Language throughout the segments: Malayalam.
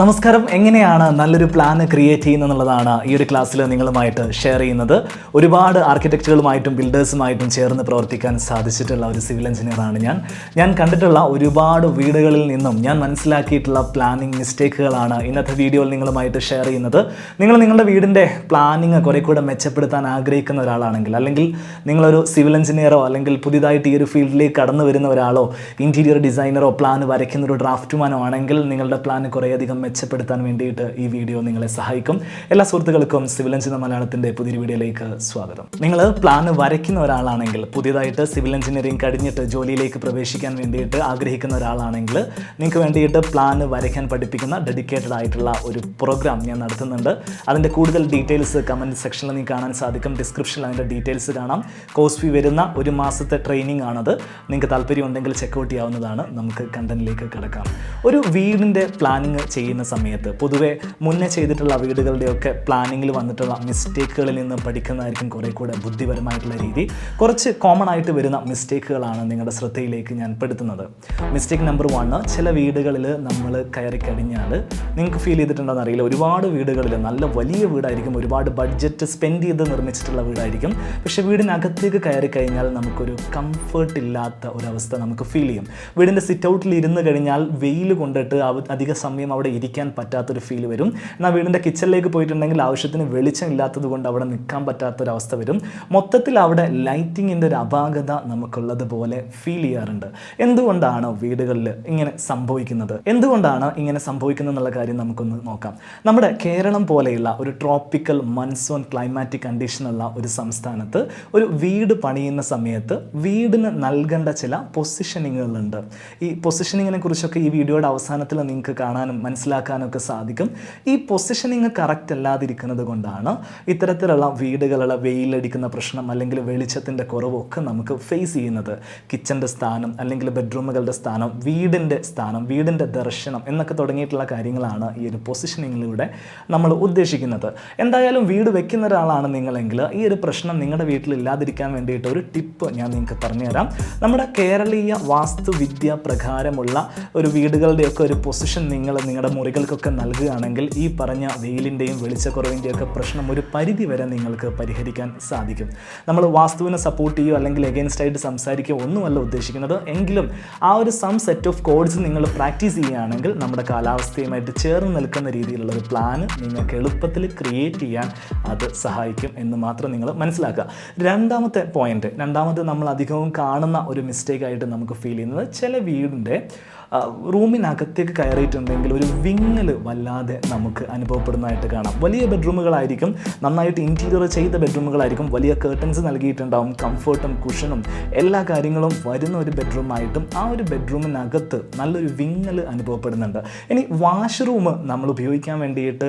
നമസ്കാരം. എങ്ങനെയാണ് നല്ലൊരു പ്ലാൻ ക്രിയേറ്റ് ചെയ്യുന്നത് എന്നുള്ളതാണ് ഈ ഒരു ക്ലാസ്സിൽ നിങ്ങളുമായിട്ട് ഷെയർ ചെയ്യുന്നത്. ഒരുപാട് ആർക്കിടെക്റ്റുകളുമായിട്ടും ബിൽഡേഴ്സുമായിട്ടും ചേർന്ന് പ്രവർത്തിക്കാൻ സാധിച്ചിട്ടുള്ള ഒരു സിവിൽ എഞ്ചിനീയറാണ് ഞാൻ. ഞാൻ കണ്ടിട്ടുള്ള ഒരുപാട് വീടുകളിൽ നിന്നും ഞാൻ മനസ്സിലാക്കിയിട്ടുള്ള പ്ലാനിങ് മിസ്റ്റേക്കുകളാണ് ഇന്നത്തെ വീഡിയോയിൽ നിങ്ങളുമായിട്ട് ഷെയർ ചെയ്യുന്നത്. നിങ്ങൾ നിങ്ങളുടെ വീടിന്റെ പ്ലാനിങ് കുറെ കൂടെ മെച്ചപ്പെടുത്താൻ ആഗ്രഹിക്കുന്ന ഒരാളാണെങ്കിൽ അല്ലെങ്കിൽ നിങ്ങളൊരു സിവിൽ എഞ്ചിനീയറോ അല്ലെങ്കിൽ പുതിയതായിട്ട് ഈ ഒരു ഫീൽഡിലേക്ക് കടന്നു വരുന്ന ഒരാളോ ഇന്റീരിയർ ഡിസൈനറോ പ്ലാൻ വരയ്ക്കുന്ന ഒരു ഡ്രാഫ്റ്റ്മാനോ ആണെങ്കിൽ നിങ്ങളുടെ പ്ലാൻ കുറേയധികം മെച്ചപ്പെടുത്താൻ വേണ്ടിയിട്ട് ഈ വീഡിയോ നിങ്ങളെ സഹായിക്കും. എല്ലാ സുഹൃത്തുക്കൾക്കും സിവിൽ എഞ്ചിനീയർ മലയാളത്തിന്റെ പുതിയൊരു വീഡിയോയിലേക്ക് സ്വാഗതം. നിങ്ങൾ പ്ലാൻ വരയ്ക്കുന്ന ഒരാളാണെങ്കിൽ പുതിയതായിട്ട് സിവിൽ എഞ്ചിനീയറിംഗ് കഴിഞ്ഞിട്ട് ജോലിയിലേക്ക് പ്രവേശിക്കാൻ വേണ്ടിയിട്ട് ആഗ്രഹിക്കുന്ന ഒരാളാണെങ്കിൽ നിങ്ങൾക്ക് വേണ്ടിയിട്ട് പ്ലാൻ വരയ്ക്കാൻ പഠിപ്പിക്കുന്ന ഡെഡിക്കേറ്റഡ് ആയിട്ടുള്ള ഒരു പ്രോഗ്രാം ഞാൻ നടത്തുന്നുണ്ട്. അതിന്റെ കൂടുതൽ ഡീറ്റെയിൽസ് കമന്റ് സെക്ഷനിൽ നിങ്ങൾക്ക് കാണാൻ സാധിക്കും. ഡിസ്ക്രിപ്ഷനിൽ അതിന്റെ ഡീറ്റെയിൽസ് കാണാം. കോഴ്സ് ഫീ വരുന്ന ഒരു മാസത്തെ ട്രെയിനിങ് ആണത്. നിങ്ങൾക്ക് താല്പര്യമുണ്ടെങ്കിൽ ചെക്കൗട്ട് ചെയ്യാവുന്നതാണ്. നമുക്ക് കണ്ടന്റിലേക്ക് കിടക്കാം. ഒരു വീടിന്റെ പ്ലാനിങ് ചെയ്യുന്ന സമയത്ത് പൊതുവെ മുന്നേ ചെയ്തിട്ടുള്ള വീടുകളുടെയൊക്കെ പ്ലാനിങ്ങിൽ വന്നിട്ടുള്ള മിസ്റ്റേക്കുകളിൽ നിന്ന് പഠിക്കുന്നതായിരിക്കും കുറേ കൂടെ ബുദ്ധിപരമായിട്ടുള്ള രീതി. കുറച്ച് കോമൺ ആയിട്ട് വരുന്ന മിസ്റ്റേക്കുകളാണ് നിങ്ങളുടെ ശ്രദ്ധയിലേക്ക് ഞാൻ പെടുത്തുന്നത്. മിസ്റ്റേക്ക് നമ്പർ വണ് ചില വീടുകളിൽ നമ്മൾ കയറി കഴിഞ്ഞാൽ നിങ്ങൾക്ക് ഫീൽ ചെയ്തിട്ടുണ്ടെന്ന് അറിയില്ല. ഒരുപാട് വീടുകളിൽ നല്ല വലിയ വീടായിരിക്കും ഒരുപാട് ബഡ്ജറ്റ് സ്പെൻഡ് ചെയ്ത് നിർമ്മിച്ചിട്ടുള്ള വീടായിരിക്കും. പക്ഷേ വീടിനകത്തേക്ക് കയറി കഴിഞ്ഞാൽ നമുക്കൊരു കംഫർട്ട് ഇല്ലാത്ത ഒരവസ്ഥ നമുക്ക് ഫീൽ ചെയ്യും. വീടിന്റെ സിറ്റ് ഔട്ടിൽ ഇരുന്ന് കഴിഞ്ഞാൽ വെയിൽ കൊണ്ടിട്ട് അധിക സമയം അവിടെ ഇരിക്കാൻ പറ്റാത്തൊരു ഫീൽ വരും. എന്നാൽ വീടിന്റെ കിച്ചണിലേക്ക് പോയിട്ടുണ്ടെങ്കിൽ ആവശ്യത്തിന് വെളിച്ചം ഇല്ലാത്തത് കൊണ്ട് അവിടെ നിൽക്കാൻ പറ്റാത്തൊരവസ്ഥ വരും. മൊത്തത്തിൽ അവിടെ ലൈറ്റിങ്ങിന്റെ ഒരു അപാകത നമുക്കുള്ളതുപോലെ ഫീൽ ചെയ്യാറുണ്ട്. എന്തുകൊണ്ടാണ് വീടുകളിൽ ഇങ്ങനെ സംഭവിക്കുന്നത്? എന്തുകൊണ്ടാണ് ഇങ്ങനെ സംഭവിക്കുന്നത് എന്നുള്ള കാര്യം നമുക്കൊന്ന് നോക്കാം. നമ്മുടെ കേരളം പോലെയുള്ള ഒരു ട്രോപ്പിക്കൽ മൺസൂൺ ക്ലൈമാറ്റിക് കണ്ടീഷനുള്ള ഒരു സംസ്ഥാനത്ത് ഒരു വീട് പണിയുന്ന സമയത്ത് വീടിന് നൽകേണ്ട ചില പൊസിഷനിങ്ങുകളുണ്ട് ഈ പൊസിഷനിങ്ങിനെ കുറിച്ചൊക്കെ ഈ വീഡിയോയുടെ അവസാനത്തിൽ നിങ്ങൾക്ക് കാണാനും മനസ്സിലാക്കാനും ഒക്കെ സാധിക്കും. ഈ പൊസിഷനിങ് കറക്റ്റ് അല്ലാതിരിക്കുന്നത് കൊണ്ടാണ് ഇത്തരത്തിലുള്ള വീടുകളുടെ വെയിലടിക്കുന്ന പ്രശ്നം അല്ലെങ്കിൽ വെളിച്ചത്തിന്റെ കുറവൊക്കെ നമുക്ക് ഫേസ് ചെയ്യുന്നത്. കിച്ചന്റെ സ്ഥാനം അല്ലെങ്കിൽ ബെഡ്റൂമുകളുടെ സ്ഥാനം വീടിന്റെ സ്ഥാനം വീടിന്റെ ദർശനം എന്നൊക്കെ തുടങ്ങിയിട്ടുള്ള കാര്യങ്ങളാണ് ഈ ഒരു പൊസിഷനിങ്ങിലൂടെ നമ്മൾ ഉദ്ദേശിക്കുന്നത്. എന്തായാലും വീട് വെക്കുന്ന ഒരാളാണ് നിങ്ങളെങ്കിൽ ഈ ഒരു പ്രശ്നം നിങ്ങളുടെ വീട്ടിൽ ഇല്ലാതിരിക്കാൻ വേണ്ടിയിട്ട് ഒരു ടിപ്പ് ഞാൻ നിങ്ങൾക്ക് പറഞ്ഞുതരാം. നമ്മുടെ കേരളീയ വാസ്തുവിദ്യ പ്രകാരമുള്ള ഒരു വീടുകളുടെയൊക്കെ ഒരു പൊസിഷൻ നിങ്ങൾ നിങ്ങളുടെ മുറികൾക്കൊക്കെ നൽകുകയാണെങ്കിൽ ഈ പറഞ്ഞ വെയിലിന്റെയും വെളിച്ചക്കുറവിന്റെയും ഒക്കെ പ്രശ്നം ഒരു പരിധി വരെ നിങ്ങൾക്ക് പരിഹരിക്കാൻ സാധിക്കും. നമ്മൾ വാസ്തുവിനെ സപ്പോർട്ട് ചെയ്യുകയോ അല്ലെങ്കിൽ എഗെയിൻസ്റ്റ് ആയിട്ട് സംസാരിക്കുകയോ ഒന്നുമല്ല ഉദ്ദേശിക്കുന്നത്. എങ്കിലും ആ ഒരു സം സെറ്റ് ഓഫ് കോഡ്സ് നിങ്ങൾ പ്രാക്ടീസ് ചെയ്യുകയാണെങ്കിൽ നമ്മുടെ കാലാവസ്ഥയുമായിട്ട് ചേർന്ന് നിൽക്കുന്ന രീതിയിലുള്ള ഒരു പ്ലാന് നിങ്ങൾക്ക് എളുപ്പത്തിൽ ക്രിയേറ്റ് ചെയ്യാൻ അത് സഹായിക്കും എന്ന് മാത്രം നിങ്ങൾ മനസ്സിലാക്കുക. രണ്ടാമത്തെ പോയിന്റ് രണ്ടാമത്തെ നമ്മൾ അധികവും കാണുന്ന ഒരു മിസ്റ്റേക്ക് ആയിട്ട് നമുക്ക് ഫീൽ ചെയ്യുന്നത് ചില വീടിന്റെ റൂമിനകത്തേക്ക് കയറിയിട്ടുണ്ടെങ്കിൽ ഒരു വിങ്ങൽ വല്ലാതെ നമുക്ക് അനുഭവപ്പെടുന്നതായിട്ട് കാണാം. വലിയ ബെഡ്റൂമുകളായിരിക്കും നന്നായിട്ട് ഇന്റീരിയർ ചെയ്ത ബെഡ്റൂമുകളായിരിക്കും വലിയ കേർട്ടൻസ് നൽകിയിട്ടുണ്ടാവും കംഫർട്ടും കുഷനും എല്ലാ കാര്യങ്ങളും വരുന്ന ഒരു ബെഡ്റൂമായിട്ടും ആ ഒരു ബെഡ്റൂമിനകത്ത് നല്ലൊരു വിങ്ങൽ അനുഭവപ്പെടുന്നുണ്ട്. ഇനി വാഷ്റൂം നമ്മൾ ഉപയോഗിക്കാൻ വേണ്ടിയിട്ട്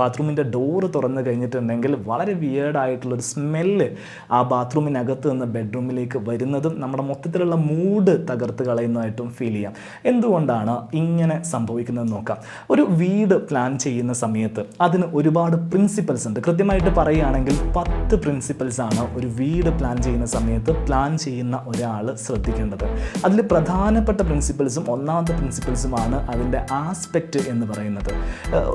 ബാത്റൂമിന്റെ ഡോറ് തുറന്നു കഴിഞ്ഞിട്ടുണ്ടെങ്കിൽ വളരെ വിയേർഡായിട്ടുള്ളൊരു സ്മെല്ല് ആ ബാത്റൂമിനകത്ത് നിന്ന് ബെഡ്റൂമിലേക്ക് വരുന്നതും നമ്മുടെ മൊത്തത്തിലുള്ള മൂഡ് തകർത്ത് കളയുന്നതായിട്ടും ഫീൽ ചെയ്യാം. എന്തുകൊണ്ടാണ് ഇങ്ങനെ സംഭവിക്കുന്നത് നോക്കാം. ഒരു വീട് പ്ലാൻ ചെയ്യുന്ന സമയത്ത് അതിന് ഒരുപാട് പ്രിൻസിപ്പൽസ് ഉണ്ട്. കൃത്യമായിട്ട് പറയുകയാണെങ്കിൽ പത്ത് പ്രിൻസിപ്പൽസ് ആണ് ഒരു വീട് പ്ലാൻ ചെയ്യുന്ന സമയത്ത് പ്ലാൻ ചെയ്യുന്ന ഒരാൾ ശ്രദ്ധിക്കേണ്ടത്. അതിൽ പ്രധാനപ്പെട്ട പ്രിൻസിപ്പൽസും ഒന്നാമത്തെ പ്രിൻസിപ്പൽസുമാണ് അതിന്റെ ആസ്പെക്റ്റ് എന്ന് പറയുന്നത്.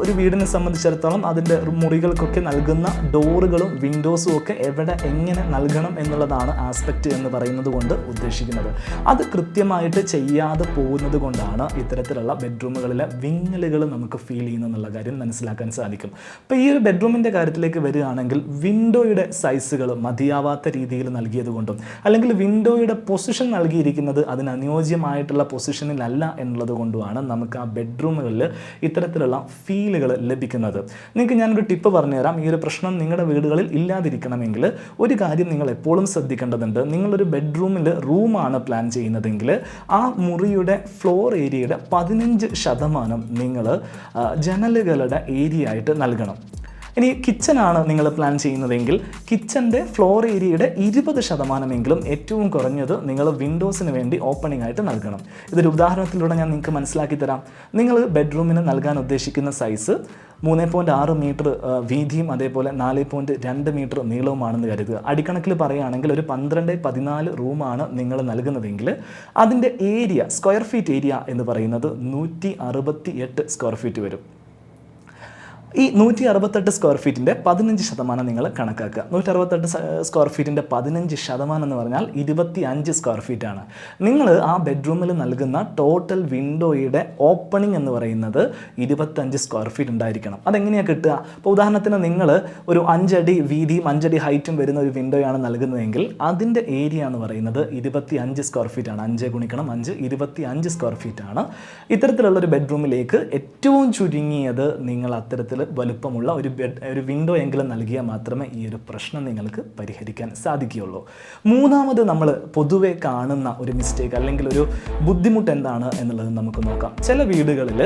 ഒരു വീടിനെ സംബന്ധിച്ചിടത്തോളം അതിന്റെ മുറികൾക്കൊക്കെ നൽകുന്ന ഡോറുകളും വിൻഡോസും ഒക്കെ എവിടെ എങ്ങനെ നൽകണം എന്നുള്ളതാണ് ആസ്പെക്റ്റ് എന്ന് പറയുന്നത് കൊണ്ട് ഉദ്ദേശിക്കുന്നത്. അത് കൃത്യമായിട്ട് ചെയ്യാതെ പോകുന്നത് കൊണ്ടാണ് ഇത്തരത്തിലുള്ള ബെഡ്റൂമുകളിലെ വിങ്ങലുകൾ നമുക്ക് ഫീൽ ചെയ്യുന്നതെന്നുള്ള കാര്യം മനസ്സിലാക്കാൻ സാധിക്കും. അപ്പോൾ ഈ ഒരു ബെഡ്റൂമിന്റെ കാര്യത്തിലേക്ക് വരികയാണെങ്കിൽ വിൻഡോയുടെ സൈസുകൾ മതിയാവാത്ത രീതിയിൽ നൽകിയത് കൊണ്ടും അല്ലെങ്കിൽ വിൻഡോയുടെ പൊസിഷൻ നൽകിയിരിക്കുന്നത് അതിന് അനുയോജ്യമായിട്ടുള്ള പൊസിഷനിലല്ല എന്നുള്ളത് കൊണ്ടുമാണ് നമുക്ക് ആ ബെഡ്റൂമുകളിൽ ഇത്തരത്തിലുള്ള ഫീലുകൾ ലഭിക്കുന്നത്. നിങ്ങൾക്ക് ഞാനൊരു ടിപ്പ് പറഞ്ഞുതരാം. ഈ ഒരു പ്രശ്നം നിങ്ങളുടെ വീടുകളിൽ ഇല്ലാതിരിക്കണമെങ്കിൽ ഒരു കാര്യം നിങ്ങൾ എപ്പോഴും ശ്രദ്ധിക്കേണ്ടതുണ്ട്. നിങ്ങളൊരു ബെഡ്റൂമിൽ റൂമാണ് പ്ലാൻ ചെയ്യുന്നതെങ്കിൽ ആ മുറിയുടെ ഫ്ലോർ ഏരിയയുടെ പതിനഞ്ച് ശതമാനം നിങ്ങൾ ജനലുകളുടെ ഏരിയ ആയിട്ട് നൽകണം. ഇനി കിച്ചനാണ് നിങ്ങൾ പ്ലാൻ ചെയ്യുന്നതെങ്കിൽ കിച്ചന്റെ ഫ്ലോർ ഏരിയയുടെ ഇരുപത് ശതമാനമെങ്കിലും ഏറ്റവും കുറഞ്ഞത് നിങ്ങൾ വിൻഡോസിന് വേണ്ടി ഓപ്പണിംഗ് ആയിട്ട് നൽകണം. ഇതൊരു ഉദാഹരണത്തിലൂടെ ഞാൻ നിങ്ങൾക്ക് മനസ്സിലാക്കി തരാം. നിങ്ങൾ ബെഡ്റൂമിന് നൽകാൻ ഉദ്ദേശിക്കുന്ന സൈസ് മൂന്ന് പോയിന്റ് ആറ് മീറ്റർ വീതിയും അതേപോലെ നാല് പോയിന്റ് രണ്ട് മീറ്റർ നീളവുമാണെന്ന് കരുതുക. അടിക്കണക്കിൽ പറയുകയാണെങ്കിൽ ഒരു പന്ത്രണ്ട് പതിനാല് റൂമാണ് നിങ്ങൾ നൽകുന്നതെങ്കിൽ അതിന്റെ ഏരിയ സ്ക്വയർ ഫീറ്റ് ഏരിയ എന്ന് പറയുന്നത് നൂറ്റി സ്ക്വയർ ഫീറ്റ് വരും. ഈ നൂറ്റി അറുപത്തെട്ട് സ്ക്വയർ ഫീറ്റിന്റെ പതിനഞ്ച് ശതമാനം നിങ്ങൾ കണക്കാക്കുക. നൂറ്റി അറുപത്തെട്ട് സ്ക്വയർ ഫീറ്റിന്റെ പതിനഞ്ച് ശതമാനം എന്ന് പറഞ്ഞാൽ ഇരുപത്തി അഞ്ച് സ്ക്വയർ ഫീറ്റാണ് നിങ്ങൾ ആ ബെഡ്റൂമിൽ നൽകുന്ന ടോട്ടൽ വിൻഡോയുടെ ഓപ്പണിംഗ് എന്ന് പറയുന്നത് ഇരുപത്തഞ്ച് സ്ക്വയർ ഫീറ്റ് ഉണ്ടായിരിക്കണം. അതെങ്ങനെയാണ് കിട്ടുക? അപ്പോൾ ഉദാഹരണത്തിന് നിങ്ങൾ ഒരു അഞ്ചടി വീതിയും അഞ്ചടി ഹൈറ്റും വരുന്ന ഒരു വിൻഡോയാണ് നൽകുന്നതെങ്കിൽ അതിന്റെ ഏരിയ എന്ന് പറയുന്നത് ഇരുപത്തി അഞ്ച് സ്ക്വയർ ഫീറ്റാണ് അഞ്ച് ഗുണിക്കണം അഞ്ച് ഇരുപത്തി അഞ്ച് സ്ക്വയർ ഫീറ്റാണ് ഇത്തരത്തിലുള്ള ഒരു ബെഡ്റൂമിലേക്ക് ഏറ്റവും ചുരുങ്ങിയത് നിങ്ങൾ അത്തരത്തിൽ വലുപ്പമുള്ള ഒരു ബെഡ് ഒരു വിൻഡോ എങ്കിലും നൽകിയാൽ മാത്രമേ ഈ ഒരു പ്രശ്നം നിങ്ങൾക്ക് പരിഹരിക്കാൻ സാധിക്കുകയുള്ളൂ. മൂന്നാമത് നമ്മൾ പൊതുവെ കാണുന്ന ഒരു മിസ്റ്റേക്ക് അല്ലെങ്കിൽ ഒരു ബുദ്ധിമുട്ട് എന്താണ് എന്നുള്ളത് നമുക്ക് നോക്കാം. ചില വീടുകളിൽ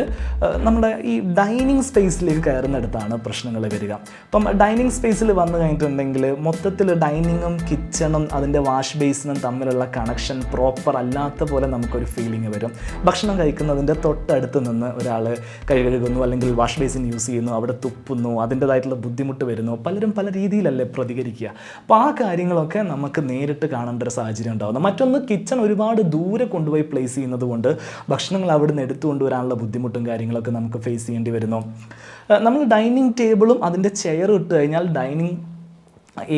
നമ്മുടെ ഈ ഡൈനിങ് സ്പേസിലേക്ക് കയറുന്നിടത്താണ് പ്രശ്നങ്ങൾ വരിക. അപ്പം ഡൈനിങ് സ്പേസിൽ വന്നു കഴിഞ്ഞിട്ടുണ്ടെങ്കിൽ മൊത്തത്തിൽ ഡൈനിങ്ങും കിച്ചണും അതിന്റെ വാഷ് ബേസിനും തമ്മിലുള്ള കണക്ഷൻ പ്രോപ്പർ അല്ലാത്ത പോലെ നമുക്കൊരു ഫീലിംഗ് വരും. ഭക്ഷണം കഴിക്കുന്നതിന്റെ തൊട്ടടുത്ത് നിന്ന് ഒരാൾ കൈ കഴുകുന്നു അല്ലെങ്കിൽ വാഷ് ബേസിൻ യൂസ് ചെയ്യുന്നു. അവിടെ തുപ്പുന്നു അതിന്റെതായിട്ടുള്ള ബുദ്ധിമുട്ട് വരുന്നു പലരും പല രീതിയിലല്ലേ പ്രതികരിക്കുക. അപ്പോൾ ആ കാര്യങ്ങളൊക്കെ നമുക്ക് നേരിട്ട് കാണേണ്ട ഒരു സാഹചര്യം ഉണ്ടാകുന്നു. മറ്റൊന്ന് കിച്ചൺ ഒരുപാട് ദൂരെ കൊണ്ടുപോയി പ്ലേസ് ചെയ്യുന്നത് കൊണ്ട് ഭക്ഷണങ്ങൾ അവിടെ നിന്ന് എടുത്തു കൊണ്ടുവരാനുള്ള ബുദ്ധിമുട്ടും കാര്യങ്ങളൊക്കെ നമുക്ക് ഫേസ് ചെയ്യേണ്ടി വരുന്നു. നമ്മൾ ഡൈനിങ് ടേബിളും അതിന്റെ ചെയർ ഇട്ട് കഴിഞ്ഞാൽ ഡൈനിങ്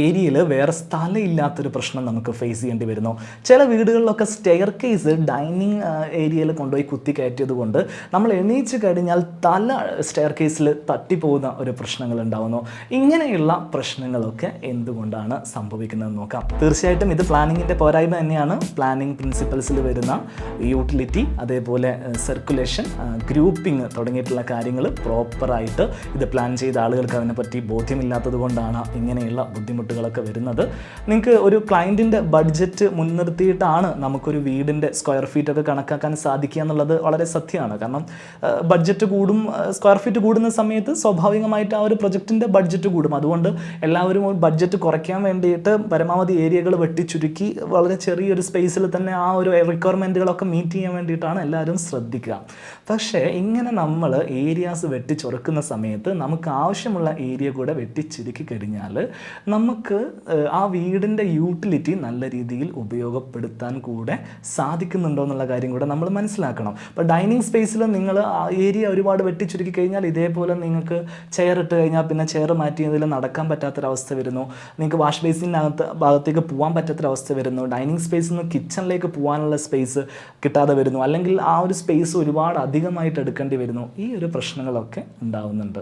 ഏരിയയിൽ വേറെ സ്ഥലമില്ലാത്തൊരു പ്രശ്നം നമുക്ക് ഫേസ് ചെയ്യേണ്ടി വരുന്നു. ചില വീടുകളിലൊക്കെ സ്റ്റെയർ കേസ് ഡൈനിങ് ഏരിയയിൽ കൊണ്ടുപോയി കുത്തി കയറ്റിയത് കൊണ്ട് നമ്മൾ എണീച്ച് കഴിഞ്ഞാൽ തല സ്റ്റെയർ കേസിൽ തട്ടിപ്പോകുന്ന ഒരു പ്രശ്നങ്ങൾ ഉണ്ടാകുന്നു ഇങ്ങനെയുള്ള പ്രശ്നങ്ങളൊക്കെ എന്തുകൊണ്ടാണ് സംഭവിക്കുന്നതെന്ന് നോക്കാം. തീർച്ചയായിട്ടും ഇത് പ്ലാനിങ്ങിന്റെ പോരായ്മ തന്നെയാണ്. പ്ലാനിങ് പ്രിൻസിപ്പൽസിൽ വരുന്ന യൂട്ടിലിറ്റി അതേപോലെ സർക്കുലേഷൻ ഗ്രൂപ്പിംഗ് തുടങ്ങിയിട്ടുള്ള കാര്യങ്ങൾ പ്രോപ്പറായിട്ട് ഇത് പ്ലാൻ ചെയ്ത ആളുകൾക്ക് അതിനെപ്പറ്റി ബോധ്യമില്ലാത്തത് കൊണ്ടാണ് ഇങ്ങനെയുള്ള ബുദ്ധിമുട്ടുകളൊക്കെ വരുന്നത്. നിങ്ങൾക്ക് ഒരു ക്ലയന്റിന്റെ ബഡ്ജറ്റ് മുൻനിർത്തിയിട്ടാണ് നമുക്കൊരു വീടിന്റെ സ്ക്വയർ ഫീറ്റ് ഒക്കെ കണക്കാക്കാൻ സാധിക്കുക എന്നുള്ളത് വളരെ സത്യമാണ്. കാരണം ബഡ്ജറ്റ് കൂടും സ്ക്വയർ ഫീറ്റ് കൂടുന്ന സമയത്ത് സ്വാഭാവികമായിട്ട് ആ ഒരു പ്രൊജക്റ്റിന്റെ ബഡ്ജറ്റ് കൂടും. അതുകൊണ്ട് എല്ലാവരും ബഡ്ജറ്റ് കുറയ്ക്കാൻ വേണ്ടിയിട്ട് പരമാവധി ഏരിയകൾ വെട്ടിച്ചുരുക്കി വളരെ ചെറിയൊരു സ്പേസിൽ തന്നെ ആ ഒരു റിക്വയർമെന്റുകളൊക്കെ മീറ്റ് ചെയ്യാൻ വേണ്ടിയിട്ടാണ് എല്ലാവരും ശ്രദ്ധിക്കുക. പക്ഷേ ഇങ്ങനെ നമ്മൾ ഏരിയാസ് വെട്ടിച്ചുറക്കുന്ന സമയത്ത് നമുക്ക് ആവശ്യമുള്ള ഏരിയ കൂടെ വെട്ടിച്ചുരുക്കി കഴിഞ്ഞാൽ നമുക്ക് ആ വീടിന്റെ യൂട്ടിലിറ്റി നല്ല രീതിയിൽ ഉപയോഗപ്പെടുത്താൻ കൂടെ സാധിക്കുന്നുണ്ടോ എന്നുള്ള കാര്യം കൂടെ നമ്മൾ മനസ്സിലാക്കണം. ഇപ്പോൾ ഡൈനിങ് സ്പേസിൽ നിങ്ങൾ ആ ഏരിയ ഒരുപാട് വെട്ടിച്ചുരുക്കി കഴിഞ്ഞാൽ ഇതേപോലെ നിങ്ങൾക്ക് ചെയർ ഇട്ട് കഴിഞ്ഞാൽ പിന്നെ ചെയർ മാറ്റിയതിൽ നടക്കാൻ പറ്റാത്തൊരവസ്ഥ വരുന്നു. നിങ്ങൾക്ക് വാഷ് ബേസിനകത്ത് ഭാഗത്തേക്ക് പോകാൻ പറ്റാത്തൊരവസ്ഥ വരുന്നു. ഡൈനിങ് സ്പേസിൽ നിന്ന് കിച്ചണിലേക്ക് പോകാനുള്ള സ്പേസ് കിട്ടാതെ വരുന്നു. അല്ലെങ്കിൽ ആ ഒരു സ്പേസ് ഒരുപാട് അധികമായിട്ട് എടുക്കേണ്ടി വരുന്നു. ഈ ഒരു പ്രശ്നങ്ങളൊക്കെ ഉണ്ടാവുന്നുണ്ട്.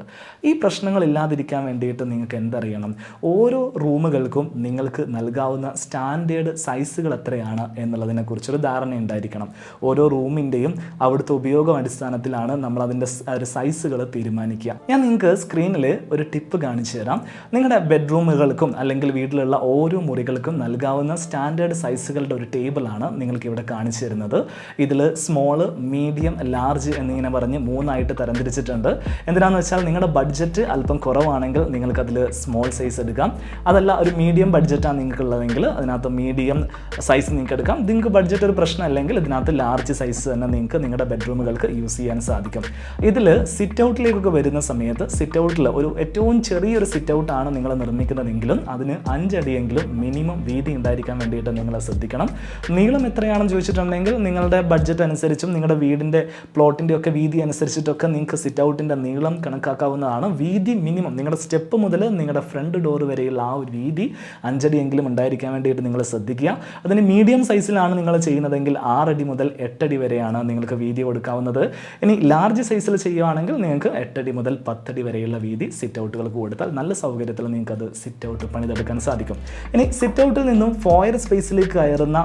ഈ പ്രശ്നങ്ങൾ ഇല്ലാതിരിക്കാൻ വേണ്ടിയിട്ട് നിങ്ങൾക്ക് എന്തറിയണം? ഓരോ റൂമുകൾക്കും നിങ്ങൾക്ക് നൽകാവുന്ന സ്റ്റാൻഡേർഡ് സൈസുകൾ എത്രയാണ് എന്നുള്ളതിനെക്കുറിച്ചൊരു ധാരണ ഉണ്ടായിരിക്കണം. ഓരോ റൂമിന്റെയും അവിടുത്തെ ഉപയോഗം അടിസ്ഥാനത്തിലാണ് നമ്മൾ അതിന്റെ സൈസുകൾ തീരുമാനിക്കുക. ഞാൻ നിങ്ങൾക്ക് സ്ക്രീനിൽ ഒരു ടിപ്പ് കാണിച്ചു തരാം. നിങ്ങളുടെ ബെഡ്റൂമുകൾക്കും അല്ലെങ്കിൽ വീട്ടിലുള്ള ഓരോ മുറികൾക്കും നൽകാവുന്ന സ്റ്റാൻഡേർഡ് സൈസുകളുടെ ഒരു ടേബിളാണ് നിങ്ങൾക്ക് ഇവിടെ കാണിച്ചു തരുന്നത്. ഇതിൽ സ്മോൾ മീഡിയം ലാർജ് എന്നിങ്ങനെ പറഞ്ഞ് മൂന്നായിട്ട് തരംതിരിച്ചിട്ടുണ്ട്. എന്തിനാണെന്ന് വെച്ചാൽ നിങ്ങളുടെ ബഡ്ജറ്റ് അല്പം കുറവാണെങ്കിൽ നിങ്ങൾക്കതിൽ സ്മോൾ സൈസ് എടുക്കാം. അതല്ല ഒരു മീഡിയം ബഡ്ജറ്റാണ് നിങ്ങൾക്കുള്ളതെങ്കിൽ അതിനകത്ത് മീഡിയം സൈസ് നിങ്ങൾക്ക് എടുക്കാം. നിങ്ങൾക്ക് ബഡ്ജറ്റ് ഒരു പ്രശ്നമല്ലെങ്കിൽ ഇതിനകത്ത് ലാർജ് സൈസ് തന്നെ നിങ്ങൾക്ക് നിങ്ങളുടെ ബെഡ്റൂമുകൾക്ക് യൂസ് ചെയ്യാൻ സാധിക്കും. ഇതിൽ സിറ്റ് ഔട്ടിലേക്കൊക്കെ വരുന്ന സമയത്ത് സിറ്റ് ഔട്ടിൽ ഒരു ഏറ്റവും ചെറിയൊരു സിറ്റ് ഔട്ടാണ് നിങ്ങൾ നിർമ്മിക്കുന്നതെങ്കിലും അതിന് അഞ്ചടിയെങ്കിലും മിനിമം വീതി ഉണ്ടായിരിക്കാൻ വേണ്ടിയിട്ട് നിങ്ങൾ ശ്രദ്ധിക്കണം. നീളം എത്രയാണെന്ന് ചോദിച്ചിട്ടുണ്ടെങ്കിൽ നിങ്ങളുടെ ബഡ്ജറ്റ് അനുസരിച്ചും നിങ്ങളുടെ വീടിന്റെ പ്ലോട്ടിന്റെ ഒക്കെ വീതി അനുസരിച്ചിട്ടൊക്കെ നിങ്ങൾക്ക് സിറ്റ് ഔട്ടിന്റെ നീളം കണക്കാക്കാവുന്നതാണ്. വീതി മിനിമം നിങ്ങളുടെ സ്റ്റെപ്പ് മുതൽ നിങ്ങളുടെ ഫ്രണ്ട് ഡോർ വരെയുള്ള ആ ഒരു രീതി അഞ്ചടിയെങ്കിലും ഉണ്ടായിരിക്കാൻ വേണ്ടിയിട്ട് നിങ്ങൾ ശ്രദ്ധിക്കുക. അതിന് മീഡിയം സൈസിലാണ് നിങ്ങൾ ചെയ്യുന്നതെങ്കിൽ ആറടി മുതൽ എട്ടടി വരെയാണ് നിങ്ങൾക്ക് വീതി കൊടുക്കാവുന്നത്. ഇനി ലാർജ് സൈസിൽ ചെയ്യുകയാണെങ്കിൽ നിങ്ങൾക്ക് എട്ടടി മുതൽ പത്തടി വരെയുള്ള വീതി സിറ്റ് ഔട്ടുകൾക്ക് കൊടുത്താൽ നല്ല സൗകര്യത്തിൽ നിങ്ങൾക്ക് അത് സിറ്റ് ഔട്ട് പണിതെടുക്കാൻ സാധിക്കും. ഇനി സിറ്റ് ഔട്ടിൽ നിന്നും ഫോയർ സ്പേസിലേക്ക് കയറുന്ന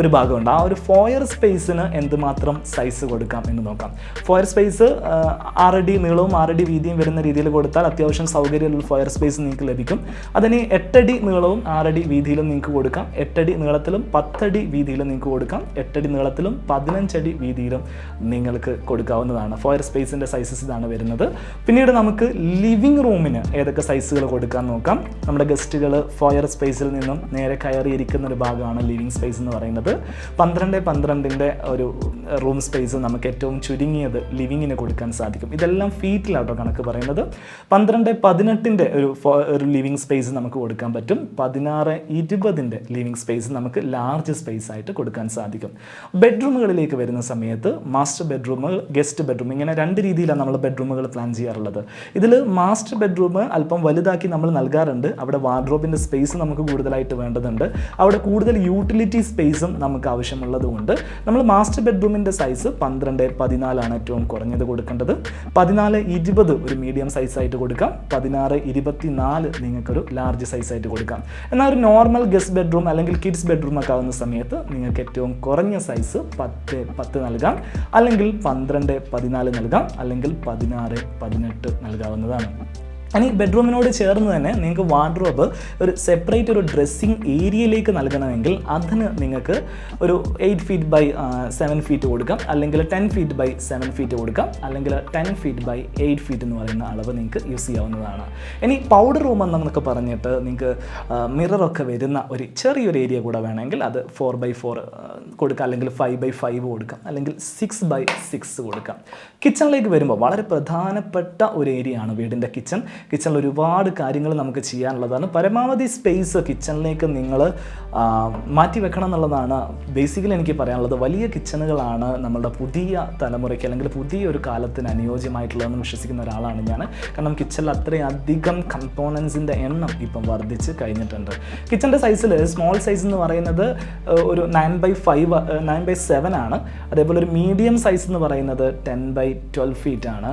ഒരു ഭാഗമുണ്ട്. ആ ഒരു ഫോയർ സ്പേസിന് എന്തുമാത്രം സൈസ് കൊടുക്കാം എന്ന് നോക്കാം. ഫോയർ സ്പേസ് ആറടി നീളവും ആറടി വീതിയും വരുന്ന രീതിയിൽ കൊടുത്താൽ അത്യാവശ്യം സൗകര്യമുള്ള ഫോയർ സ്പേസ് നിങ്ങൾക്ക് ലഭിക്കും. അതിന് എട്ടടി നീളവും ആറടി വീതിയിലും നിങ്ങൾക്ക് കൊടുക്കാം. എട്ടടി നീളത്തിലും പത്തടി വീതിയിലും നിങ്ങൾക്ക് കൊടുക്കാം. എട്ടടി നീളത്തിലും പതിനഞ്ചടി വീതിയിലും നിങ്ങൾക്ക് കൊടുക്കാവുന്നതാണ്. ഫോയർ സ്പേസിന്റെ സൈസസ് ഇതാണ് വരുന്നത്. പിന്നീട് നമുക്ക് ലിവിങ് റൂമിന് ഏതൊക്കെ സൈസുകൾ കൊടുക്കാൻ നോക്കാം. നമ്മുടെ ഗസ്റ്റുകൾ ഫോയർ സ്പേസിൽ നിന്നും നേരെ കയറിയിരിക്കുന്ന ഒരു ഭാഗമാണ് ലിവിങ് സ്പേസ് എന്ന് പറയുന്നത്. പന്ത്രണ്ട് പന്ത്രണ്ടിന്റെ ഒരു റൂം സ്പേസ് നമുക്ക് ഏറ്റവും ചുരുങ്ങിയത് ലിവിങ്ങിന് കൊടുക്കാൻ സാധിക്കും. ഇതെല്ലാം ഫീറ്റിലാട്ടോ കണക്ക് പറയുന്നത്. പന്ത്രണ്ട് പതിനെട്ടിന്റെ ഒരു ഒരു ലിവിങ് സ്പേസ് നമുക്ക് കൊടുക്കാൻ പറ്റും. പതിനാറ് ഇരുപതിന്റെ ലിവിങ് സ്പേസ് നമുക്ക് ലാർജ് സ്പേസ് ആയിട്ട് കൊടുക്കാൻ സാധിക്കും. ബെഡ്റൂമുകളിലേക്ക് വരുന്ന സമയത്ത് മാസ്റ്റർ ബെഡ്റൂം ഗസ്റ്റ് ബെഡ്റൂം ഇങ്ങനെ രണ്ട് രീതിയിലാണ് നമ്മൾ ബെഡ്റൂമുകൾ പ്ലാൻ ചെയ്യാറുള്ളത്. ഇതിൽ മാസ്റ്റർ ബെഡ്റൂം അല്പം വലുതാക്കി നമ്മൾ നൽകാറുണ്ട്. അവിടെ വാർഡ്രോബിന്റെ സ്പേസ് നമുക്ക് കൂടുതലായിട്ട് വേണ്ടതുണ്ട്. അവിടെ കൂടുതൽ യൂട്ടിലിറ്റി സ്പേസും നമുക്ക് ആവശ്യമുള്ളതുകൊണ്ട് നമ്മൾ മാസ്റ്റർ ബെഡ്റൂമിന്റെ സൈസ് പന്ത്രണ്ട് പതിനാലാണ് ഏറ്റവും കുറഞ്ഞത് കൊടുക്കേണ്ടത്. പതിനാല് ഇരുപത് ഒരു മീഡിയം സൈസ് ആയിട്ട് കൊടുക്കാം. പതിനാറ് ഇരുപത്തിനാല് നിങ്ങൾക്കൊരു ലാർജ് സൈസ് ആയിട്ട് കൊടുക്കാം. എന്നാൽ ഒരു നോർമൽ ഗസ്റ്റ് ബെഡ്റൂം അല്ലെങ്കിൽ കിഡ്സ് ബെഡ്റൂം ഒക്കെ ആവുന്ന സമയത്ത് നിങ്ങൾക്ക് ഏറ്റവും കുറഞ്ഞ സൈസ് പത്ത് പത്ത് നൽകാം. അല്ലെങ്കിൽ പന്ത്രണ്ട് പതിനാല് നൽകാം. അല്ലെങ്കിൽ പതിനാറ് പതിനെട്ട് നൽകാവുന്നതാണ്. ഇനി ബെഡ്റൂമിനോട് ചേർന്ന് തന്നെ നിങ്ങൾക്ക് വാർഡ്രോബ് ഒരു സെപ്പറേറ്റ് ഒരു ഡ്രസ്സിങ് ഏരിയയിലേക്ക് നൽകണമെങ്കിൽ അതിന് നിങ്ങൾക്ക് ഒരു eight feet by seven feet കൊടുക്കാം. അല്ലെങ്കിൽ ten feet by seven feet കൊടുക്കാം. അല്ലെങ്കിൽ ten feet by eight feet എന്ന് പറയുന്ന അളവ് നിങ്ങൾക്ക് യൂസ് ചെയ്യാവുന്നതാണ്. ഇനി പൗഡർ റൂം എന്നൊക്കെ പറഞ്ഞിട്ട് നിങ്ങൾക്ക് മിററൊക്കെ വരുന്ന ഒരു ചെറിയൊരു ഏരിയ കൂടെ വേണമെങ്കിൽ അത് ഫോർ ബൈ ഫോർ കൊടുക്കാം. അല്ലെങ്കിൽ ഫൈവ് ബൈ ഫൈവ് കൊടുക്കാം. അല്ലെങ്കിൽ സിക്സ് ബൈ സിക്സ് കൊടുക്കാം. കിച്ചണിലേക്ക് വരുമ്പോൾ വളരെ പ്രധാനപ്പെട്ട ഒരു ഏരിയയാണ് വീടിന്റെ കിച്ചൺ കിച്ചണിൽ ഒരുപാട് കാര്യങ്ങൾ നമുക്ക് ചെയ്യാനുള്ളതാണ്. പരമാവധി സ്പേസ് കിച്ചണിലേക്ക് നിങ്ങൾ മാറ്റി വെക്കണം എന്നുള്ളതാണ് ബേസിക്കലി എനിക്ക് പറയാനുള്ളത്. വലിയ കിച്ചണുകളാണ് നമ്മളുടെ പുതിയ തലമുറയ്ക്ക് അല്ലെങ്കിൽ പുതിയ ഒരു കാലത്തിന് അനുയോജ്യമായിട്ടുള്ളതെന്ന് വിശ്വസിക്കുന്ന ഒരാളാണ് ഞാൻ. കാരണം കിച്ചണിൽ അത്രയധികം കമ്പോണൻസിന്റെ എണ്ണം ഇപ്പം വർദ്ധിച്ച് കഴിഞ്ഞിട്ടുണ്ട്. കിച്ചന്റെ സൈസിൽ സ്മോൾ സൈസ് എന്ന് പറയുന്നത് ഒരു nine by five nine by seven ആണ്. അതേപോലെ ഒരു മീഡിയം സൈസ് എന്ന് പറയുന്നത് ടെൻ ബൈ ട്വൽവ് ഫീറ്റ് ആണ്.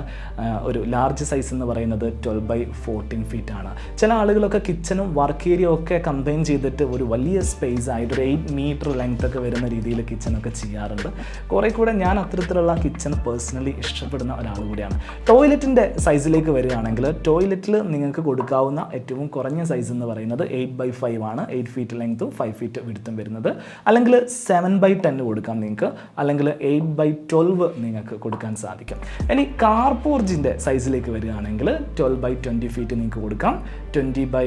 ഒരു ലാർജ് സൈസ് എന്ന് പറയുന്നത് ട്വൽവ് ബൈ ഫോർട്ടീൻ ഫീറ്റ് ആണ്. ചില ആളുകളൊക്കെ കിച്ചനും വർക്ക് ഏരിയ ഒക്കെ കമ്പൈൻ ചെയ്തിട്ട് ഒരു വലിയ സ്പേസ് ആയിട്ട് ഒരു എയ്റ്റ് മീറ്റർ ലെങ്ത് ഒക്കെ വരുന്ന രീതിയിൽ കിച്ചനൊക്കെ ചെയ്യാറുണ്ട്. കുറേ കൂടെ ഞാൻ അത്തരത്തിലുള്ള കിച്ചൺ പേഴ്സണലി ഇഷ്ടപ്പെടുന്ന ഒരാൾ കൂടിയാണ്. ടോയ്ലറ്റിന്റെ സൈസിലേക്ക് വരികയാണെങ്കിൽ ടോയ്ലറ്റിൽ നിങ്ങൾക്ക് കൊടുക്കാവുന്ന ഏറ്റവും കുറഞ്ഞ സൈസ് എന്ന് പറയുന്നത് എയ്റ്റ് ബൈ ഫൈവ് ആണ്. എയ്റ്റ് ഫീറ്റ് ലെങ്ത്തും ഫൈവ് ഫീറ്റ് വിടുത്തും വരുന്നത്. അല്ലെങ്കിൽ സെവൻ ബൈ ടെൻ കൊടുക്കാം നിങ്ങൾക്ക്. അല്ലെങ്കിൽ എയ്റ്റ് ബൈ ട്വൽവ് നിങ്ങൾക്ക് കൊടുക്കാൻ സാധിക്കും. ഇനി കാർപോർജിന്റെ സൈസിലേക്ക് വരികയാണെങ്കിൽ ട്വൽവ് ബൈ ട്വന്റി ഫീറ്റ് നിങ്ങൾക്ക് കൊടുക്കാം. ട്വന്റി ബൈ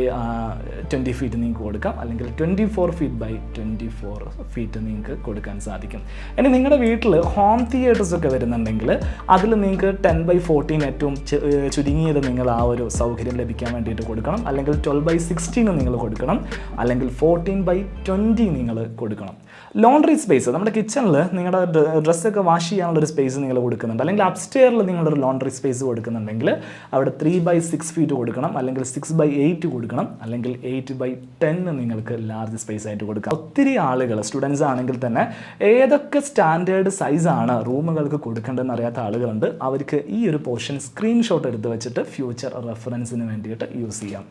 ട്വന്റി ഫീറ്റ് നിങ്ങൾക്ക് കൊടുക്കാം. അല്ലെങ്കിൽ twenty four feet by twenty four feet നിങ്ങൾക്ക് കൊടുക്കാൻ സാധിക്കും. ഇനി നിങ്ങളുടെ വീട്ടിൽ ഹോം തിയേറ്റേഴ്സ് ഒക്കെ വരുന്നുണ്ടെങ്കിൽ അതിൽ നിങ്ങൾക്ക് ടെൻ ബൈ ഫോർട്ടീൻ ഏറ്റവും ചുരുങ്ങിയത് നിങ്ങൾ ആ ഒരു സൗകര്യം ലഭിക്കാൻ വേണ്ടിയിട്ട് കൊടുക്കണം. അല്ലെങ്കിൽ ട്വൽവ് ബൈ സിക്സ്റ്റീൻ നിങ്ങൾ കൊടുക്കണം. അല്ലെങ്കിൽ ഫോർട്ടീൻ ബൈ ട്വന്റി നിങ്ങൾ കൊടുക്കണം. ലോണ്ടറി സ്പേസ് നമ്മുടെ കിച്ചണിൽ നിങ്ങളുടെ ഡ്രസ്സൊക്കെ വാഷ് ചെയ്യാനുള്ള ഒരു സ്പേസ് നിങ്ങൾ കൊടുക്കുന്നുണ്ട്. അല്ലെങ്കിൽ അപ്സ്റ്റെയറിൽ നിങ്ങളൊരു ലോണ്ടറി സ്പേസ് കൊടുക്കുന്നുണ്ടെങ്കിൽ അവിടെ ത്രീ ബൈ സിക്സ് ഫീറ്റ് കൊടുക്കണം. അല്ലെങ്കിൽ സിക്സ് ബൈ എയ്റ്റ് കൊടുക്കണം. അല്ലെങ്കിൽ എയ്റ്റ് ബൈ ടെൻ നിങ്ങൾക്ക് ലാർജ് സ്പേസ് ആയിട്ട് കൊടുക്കാം. ഒത്തിരി ആളുകൾ സ്റ്റുഡൻസ് ആണെങ്കിൽ തന്നെ ഏതൊക്കെ സ്റ്റാൻഡേർഡ് സൈസാണ് റൂമുകൾക്ക് കൊടുക്കേണ്ടതെന്ന് അറിയാത്ത ആളുകളുണ്ട്. അവർക്ക് ഈ ഒരു പോർഷൻ സ്ക്രീൻഷോട്ട് എടുത്ത് വെച്ചിട്ട് ഫ്യൂച്ചർ റെഫറൻസിന് വേണ്ടിയിട്ട് യൂസ് ചെയ്യാം.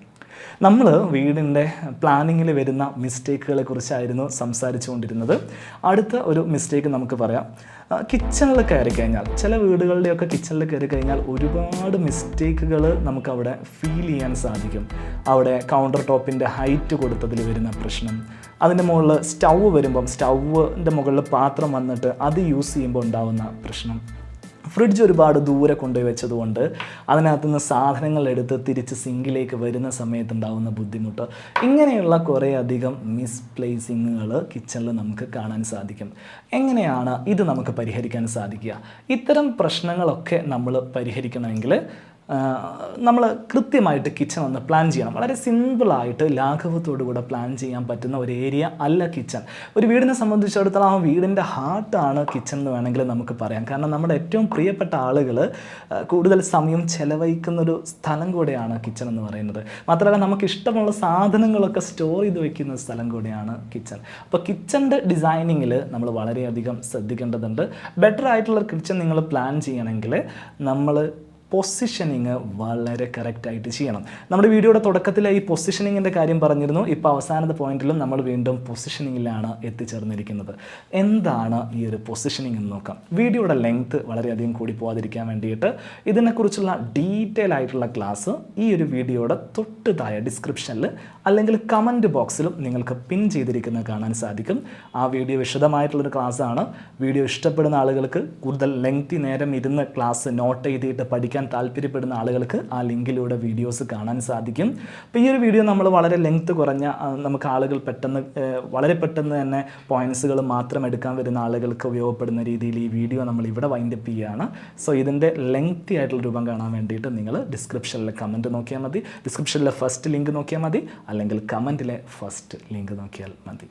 നമ്മൾ വീടിന്റെ പ്ലാനിങ്ങിൽ വരുന്ന മിസ്റ്റേക്കുകളെ കുറിച്ചായിരുന്നു സംസാരിച്ചുകൊണ്ടിരുന്നത്. അടുത്ത ഒരു മിസ്റ്റേക്ക് നമുക്ക് പറയാം. കിച്ചണിൽ കയറി കഴിഞ്ഞാൽ ചില വീടുകളുടെയൊക്കെ കിച്ചണിൽ കയറി കഴിഞ്ഞാൽ ഒരുപാട് മിസ്റ്റേക്കുകൾ നമുക്കവിടെ ഫീൽ ചെയ്യാൻ സാധിക്കും. അവിടെ കൗണ്ടർ ടോപ്പിന്റെ ഹൈറ്റ് കൊടുത്തതിൽ വരുന്ന പ്രശ്നം. അതിന്റെ മുകളിൽ സ്റ്റൗ വരുമ്പം സ്റ്റൗവിന്റെ മുകളിൽ പാത്രം വന്നിട്ട് അത് യൂസ് ചെയ്യുമ്പോൾ ഉണ്ടാകുന്ന പ്രശ്നം. ഫ്രിഡ്ജ് ഒരുപാട് ദൂരെ കൊണ്ടുപോയി വെച്ചതുകൊണ്ട് അതിനകത്തു നിന്ന് സാധനങ്ങൾ എടുത്ത് തിരിച്ച് സിങ്കിലേക്ക് വരുന്ന സമയത്തുണ്ടാകുന്ന ബുദ്ധിമുട്ട്. ഇങ്ങനെയുള്ള കുറേ അധികം മിസ്പ്ലേസിങ്ങുകൾ കിച്ചണിൽ നമുക്ക് കാണാൻ സാധിക്കും. എങ്ങനെയാണ് ഇത് നമുക്ക് പരിഹരിക്കാൻ സാധിക്കുക? ഇത്തരം പ്രശ്നങ്ങളൊക്കെ നമ്മൾ പരിഹരിക്കണമെങ്കിൽ നമ്മൾ കൃത്യമായിട്ട് കിച്ചൺ ഒന്ന് പ്ലാൻ ചെയ്യണം. വളരെ സിമ്പിളായിട്ട് ലാഘവത്തോടു കൂടെ പ്ലാൻ ചെയ്യാൻ പറ്റുന്ന ഒരു ഏരിയ അല്ല കിച്ചൺ ഒരു വീടിനെ സംബന്ധിച്ചിടത്തോളം ആ വീടിന്റെ ഹാർട്ടാണ് കിച്ചൺ എന്ന് വേണമെങ്കിൽ നമുക്ക് പറയാം. കാരണം നമ്മുടെ ഏറ്റവും പ്രിയപ്പെട്ട ആളുകൾ കൂടുതൽ സമയം ചെലവഴിക്കുന്ന ഒരു സ്ഥലം കൂടെയാണ് കിച്ചൺ എന്ന് പറയുന്നത്. മാത്രമല്ല നമുക്ക് ഇഷ്ടമുള്ള സാധനങ്ങളൊക്കെ സ്റ്റോർ ചെയ്ത് വെക്കുന്ന സ്ഥലം കൂടെയാണ് കിച്ചൺ അപ്പോൾ കിച്ചന്റെ ഡിസൈനിങ്ങിൽ നമ്മൾ വളരെയധികം ശ്രദ്ധിക്കേണ്ടതുണ്ട്. ബെറ്റർ ആയിട്ടുള്ള കിച്ചൺ നിങ്ങൾ പ്ലാൻ ചെയ്യണമെങ്കിൽ നമ്മൾ പൊസിഷനിങ് വളരെ കറക്റ്റായിട്ട് ചെയ്യണം. നമ്മുടെ വീഡിയോയുടെ തുടക്കത്തിൽ ഈ പൊസിഷനിങ്ങിന്റെ കാര്യം പറഞ്ഞിരുന്നു. ഇപ്പോൾ അവസാനത്തെ പോയിന്റിലും നമ്മൾ വീണ്ടും പൊസിഷനിങ്ങിലാണ് എത്തിച്ചേർന്നിരിക്കുന്നത്. എന്താണ് ഈ ഒരു പൊസിഷനിങ് എന്ന് നോക്കാം. വീഡിയോയുടെ ലെങ്ത് വളരെയധികം കൂടി പോകാതിരിക്കാൻ വേണ്ടിയിട്ട് ഇതിനെക്കുറിച്ചുള്ള ഡീറ്റെയിൽ ആയിട്ടുള്ള ക്ലാസ് ഈ ഒരു വീഡിയോയുടെ തൊട്ട് താഴെ ഡിസ്ക്രിപ്ഷനിൽ അല്ലെങ്കിൽ കമന്റ് ബോക്സിലും നിങ്ങൾക്ക് പിൻ ചെയ്തിരിക്കുന്നത് കാണാൻ സാധിക്കും. ആ വീഡിയോ വിശദമായിട്ടുള്ളൊരു ക്ലാസ്സാണ്. വീഡിയോ ഇഷ്ടപ്പെടുന്ന ആളുകൾക്ക് കൂടുതൽ ലെങ്തി നേരം ഇരുന്ന് ക്ലാസ് നോട്ട് ചെയ്തിട്ട് പഠിക്കാൻ താല്പര്യപ്പെടുന്ന ആളുകൾക്ക് ആ ലിങ്കിലൂടെ വീഡിയോസ് കാണാൻ സാധിക്കും. അപ്പോൾ ഈ ഒരു വീഡിയോ നമ്മൾ വളരെ ലെങ്ത് കുറഞ്ഞ നമുക്ക് ആളുകൾ പെട്ടെന്ന് വളരെ പെട്ടെന്ന് തന്നെ പോയിൻസുകൾ മാത്രം എടുക്കാൻ വരുന്ന ആളുകൾക്ക് ഉപയോഗപ്പെടുന്ന രീതിയിൽ ഈ വീഡിയോ നമ്മൾ ഇവിടെ വൈൻഡപ്പ് ചെയ്യുകയാണ്. സോ ഇതിന്റെ ലെങ്തി ആയിട്ടുള്ള രൂപം കാണാൻ വേണ്ടിയിട്ട് നിങ്ങൾ ഡിസ്ക്രിപ്ഷനിലെ കമന്റ് നോക്കിയാൽ മതി. ഡിസ്ക്രിപ്ഷനിലെ ഫസ്റ്റ് ലിങ്ക് നോക്കിയാൽ മതി. അല്ലെങ്കിൽ കമന്റിലെ ഫസ്റ്റ് ലിങ്ക് നോക്കിയാൽ മതി.